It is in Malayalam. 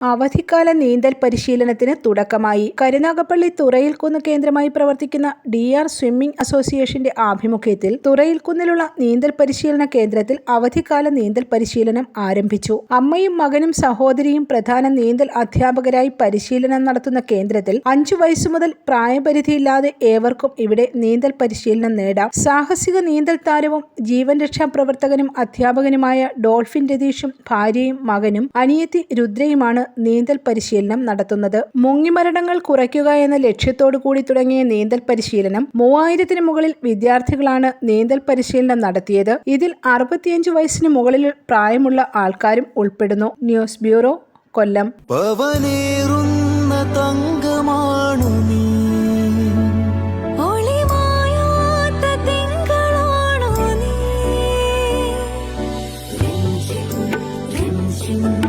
അവധിക്കാല നീന്തൽ പരിശീലനത്തിന് തുടക്കമായി. കരുനാഗപ്പള്ളി തുറയിൽക്കുന്ന് കേന്ദ്രമായി പ്രവർത്തിക്കുന്ന ഡി ആർ സ്വിമ്മിംഗ് അസോസിയേഷന്റെ ആഭിമുഖ്യത്തിൽ തുറയിൽക്കുന്നിലുള്ള നീന്തൽ പരിശീലന കേന്ദ്രത്തിൽ അവധിക്കാല നീന്തൽ പരിശീലനം ആരംഭിച്ചു. അമ്മയും മകനും സഹോദരിയും പ്രധാന നീന്തൽ അധ്യാപകരായി പരിശീലനം നടത്തുന്ന കേന്ദ്രത്തിൽ അഞ്ചു വയസ്സു മുതൽ പ്രായപരിധിയില്ലാതെ ഏവർക്കും ഇവിടെ നീന്തൽ പരിശീലനം നേടാം. സാഹസിക നീന്തൽ താരവും ജീവൻ രക്ഷാ പ്രവർത്തകനും അധ്യാപകനുമായ ഡോൾഫിൻ രതീഷും ഭാര്യയും മകനും അനിയത്തി രുദ്രയുമാണ് നീന്തൽ പരിശീലനം നടത്തുന്നത്. മുങ്ങിമരണങ്ങൾ കുറയ്ക്കുക എന്ന ലക്ഷ്യത്തോടു കൂടി തുടങ്ങിയ നീന്തൽ പരിശീലനം മൂവായിരത്തിന് മുകളിൽ വിദ്യാർത്ഥികളാണ് നീന്തൽ പരിശീലനം നടത്തിയത്. ഇതിൽ അറുപത്തിയഞ്ച് വയസ്സിന് മുകളിൽ പ്രായമുള്ള ആൾക്കാരും ഉൾപ്പെടുന്നു. News bureau Kollam. തങ്കമാണു നീ. നീ.